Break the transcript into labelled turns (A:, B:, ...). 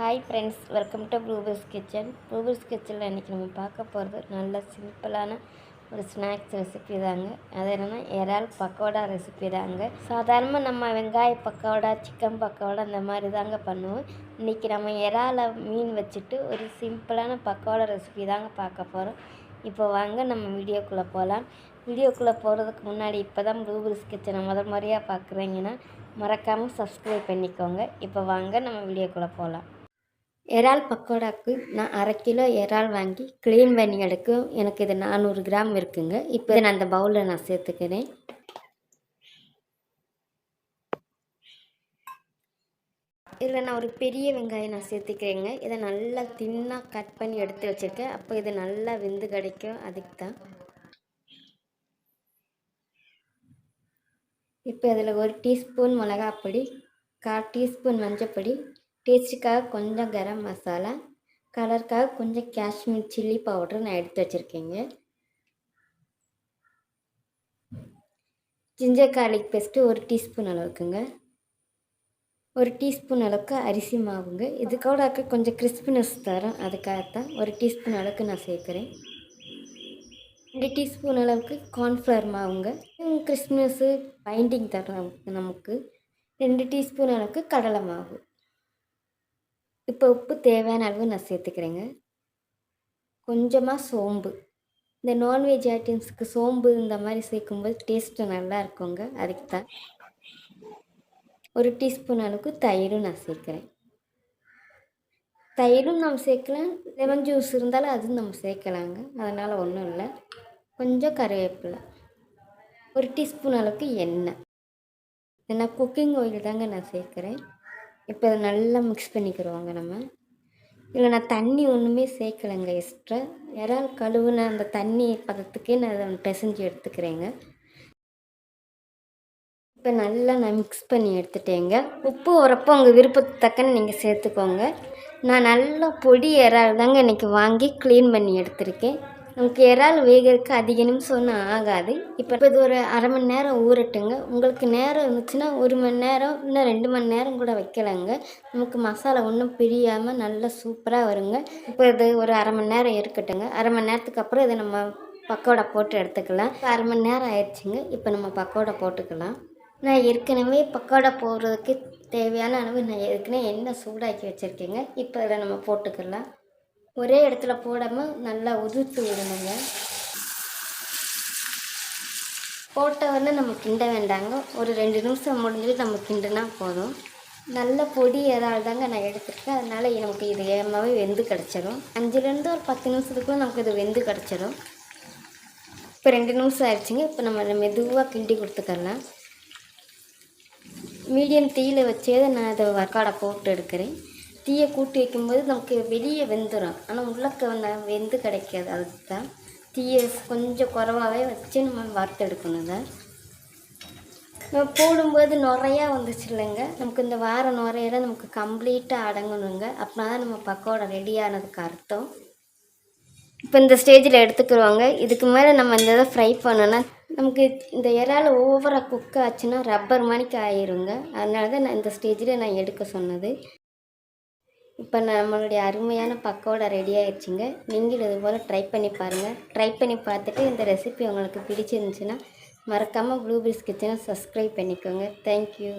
A: Hi friends welcome to bloopers kitchen bloopers கிச்சனில் இன்றைக்கி நம்ம பார்க்க போகிறது நல்ல சிம்பிளான ஒரு ஸ்நாக்ஸ் ரெசிபி தாங்க. அது என்னென்னா இறால் பக்கோடா ரெசிபி தாங்க. சாதாரணமாக நம்ம வெங்காய பக்கோடா சிக்கன் பக்கோடா இந்த மாதிரி தாங்க பண்ணுவோம். இன்றைக்கி நம்ம இறாலை மீன் வச்சுட்டு ஒரு சிம்பிளான பக்கோடா ரெசிபி தாங்க பார்க்க போகிறோம் இப்போ வாங்க நம்ம வீடியோக்குள்ளே போகலாம் வீடியோக்குள்ளே போகிறதுக்கு முன்னாடி இப்போ தான் ப்ளூபர்ஸ் கிச்சனை முதல் முறையாக பார்க்குறீங்கன்னா மறக்காமல் சப்ஸ்கிரைப் பண்ணிக்கோங்க. இப்போ வாங்க நம்ம வீடியோக்குள்ளே போகலாம் இறால் பக்கோடாக்கு நான் அரை கிலோ இறால் வாங்கி க்ளீன் பண்ணி எடுக்கும் எனக்கு இது நானூறு கிராம் இருக்குங்க. இப்போ நான் அந்த பவுலில் நான் சேர்த்துக்கிறேன். இதில் நான் ஒரு பெரிய வெங்காயம் நான் சேர்த்துக்கிறேங்க. இதை நல்லா தின்னாக கட் பண்ணி எடுத்து வச்சுருக்கேன். அப்போ இது நல்லா வெந்து கிடைக்கும். அதுக்கு தான். இப்போ இதில் ஒரு டீஸ்பூன் மிளகாப்பொடி கால் டீஸ்பூன் மஞ்சப்பொடி டேஸ்ட்டுக்காக கொஞ்சம் கரம் மசாலா கலருக்காக கொஞ்சம் காஷ்மீர் சில்லி பவுடர் நான் எடுத்து வச்சுருக்கேங்க. ஜிஞ்சர் கார்லிக் பேஸ்ட்டு ஒரு டீஸ்பூன் அளவுக்குங்க. ஒரு டீஸ்பூன் அளவுக்கு அரிசி மாவுங்க. இது கூட கொஞ்சம் கிறிஸ்பினஸ் தரும். அதுக்காகத்தான் ஒரு டீஸ்பூன் அளவுக்கு நான் சேர்க்குறேன். ரெண்டு டீஸ்பூன் அளவுக்கு கார்ன்ஃப்ளவர் மாவுங்க. கிறிஸ்பினஸ்ஸு பைண்டிங் தரும் நமக்கு. ரெண்டு டீஸ்பூன் அளவுக்கு கடலை மாவு. இப்போ உப்பு தேவையான அளவு நான் சேர்த்துக்கிறேங்க. கொஞ்சமாக சோம்பு. இந்த நான்வெஜ் ஐட்டம்ஸுக்கு சோம்பு இந்த மாதிரி சேர்க்கும்போது டேஸ்ட்டு நல்லா இருக்குங்க அதுக்கு தான் ஒரு டீஸ்பூன் அளவுக்கு தயிரும் நான் சேர்க்குறேன். தயிரும் நம்ம சேர்க்கலாம் லெமன் ஜூஸ் இருந்தாலும் அதுவும் நம்ம சேர்க்கலாங்க அதனால் ஒன்றும் இல்லை. கொஞ்சம் கருவேப்பிலை ஒரு டீஸ்பூன் அளவுக்கு எண்ணெய். நான் குக்கிங் ஆயில் தாங்க நான் சேர்க்குறேன். இப்போ இதை நல்லா மிக்ஸ் பண்ணிக்கிறோங்க நம்ம. இதில் நான் தண்ணி ஒன்றுமே சேர்க்கலைங்க எக்ஸ்ட்ரா இறால் கழுவுன அந்த தண்ணி பதத்துக்கே நான் அதை பிசைஞ்சு எடுத்துக்கிறேங்க. இப்போ நல்லா நான் மிக்ஸ் பண்ணி எடுத்துட்டேங்க. உப்பு உரப்போ உங்கள் விருப்பத்துக்கு தக்கன நீங்கள் சேர்த்துக்கோங்க. நான் நல்லா பொடி இறால் தாங்க இன்றைக்கி வாங்கி க்ளீன் பண்ணி எடுத்திருக்கேன். நமக்கு இறால் வேகிறதுக்கு அதிக நிமிஷம் ஒன்றும் ஆகாது. இப்போ இது ஒரு அரை மணி நேரம் ஊறட்டுங்க. உங்களுக்கு நேரம் இருந்துச்சுன்னா ஒரு மணி நேரம் இன்னும் ரெண்டு மணி நேரம் கூட வைக்கலாங்க. நமக்கு மசாலா ஒன்றும் பிரியாமல் நல்லா சூப்பராக வருங்க. இப்போ இது ஒரு அரை மணி நேரம் இருக்கட்டுங்க. அரை மணி நேரத்துக்கு அப்புறம் இதை நம்ம பக்கோடா போட்டு எடுத்துக்கலாம். இப்போ அரை மணி நேரம் ஆயிடுச்சுங்க. இப்போ நம்ம பக்கோடா போட்டுக்கலாம். நான் ஏற்கனவே பக்கோடா போடுறதுக்கு தேவையான அளவு நான் ஏற்கனவே எண்ணெய் சூடாக்கி வச்சுருக்கேங்க. இப்போ இதை நம்ம போட்டுக்கலாம். ஒரே இடத்துல போடாமல் நல்லா உதிர்த்து விடணுங்க. போட்டவொடனே நம்ம கிண்ட வேண்டாங்க. ஒரு ரெண்டு நிமிஷம் முடிஞ்சுட்டு நம்ம கிண்டுனா போதும். நல்ல பொடி ஏதாவது தாங்க நான் எடுத்துருக்கேன். அதனால் நமக்கு இது ஏமாவே வெந்து கிடச்சிடும் அஞ்சுலேருந்து ஒரு பத்து நிமிஷத்துக்குள்ளே நமக்கு இது வெந்து கிடச்சிடும் இப்போ ரெண்டு நிமிஷம் ஆயிடுச்சுங்க. இப்போ நம்ம மெதுவாக கிண்டி கொடுத்துக்கலாம். மீடியம் தீயில் வச்சே நான் அதை வர்க்காடை போட்டு எடுக்கிறேன். தீயை கூட்டி வைக்கும்போது நமக்கு வெளியே வெந்துடும் ஆனால் உள்ளக்க வெந்து கிடைக்காது. அதுக்கு தான் தீயை கொஞ்சம் குறவாகவே வச்சு நம்ம வறுத்தெடுக்கணும் நம்ம போடும்போது நிறையா வந்துச்சு இல்லைங்க. நமக்கு இந்த வார நுறையில நமக்கு கம்ப்ளீட்டாக அடங்கணுங்க. அப்படின்னா தான் நம்ம பக்கோடா ரெடி ஆனதுக்கு அர்த்தம். இப்போ இந்த ஸ்டேஜில் எடுத்துக்கிறோங்க இதுக்கு மேலே நம்ம இந்த இதை ஃப்ரை பண்ணோன்னா நமக்கு இந்த இறால் ஓவராக குக் ஆச்சுன்னா ரப்பர் மணிக்கு ஆயிருங்க. அதனால தான் நான் இந்த ஸ்டேஜில் நான் எடுக்க சொன்னது. இப்போ நம்மளுடைய அருமையான பக்கோடா ரெடி ஆயிடுச்சுங்க. நீங்களும் இது போல் ட்ரை பண்ணி பாருங்கள் ட்ரை பண்ணி பார்த்துட்டு இந்த ரெசிபி உங்களுக்கு பிடிச்சிருந்துச்சுன்னா மறக்காமல் ப்ளூபெரிஸ் கிச்சனை சப்ஸ்கிரைப் பண்ணிக்கோங்க. தேங்க்யூ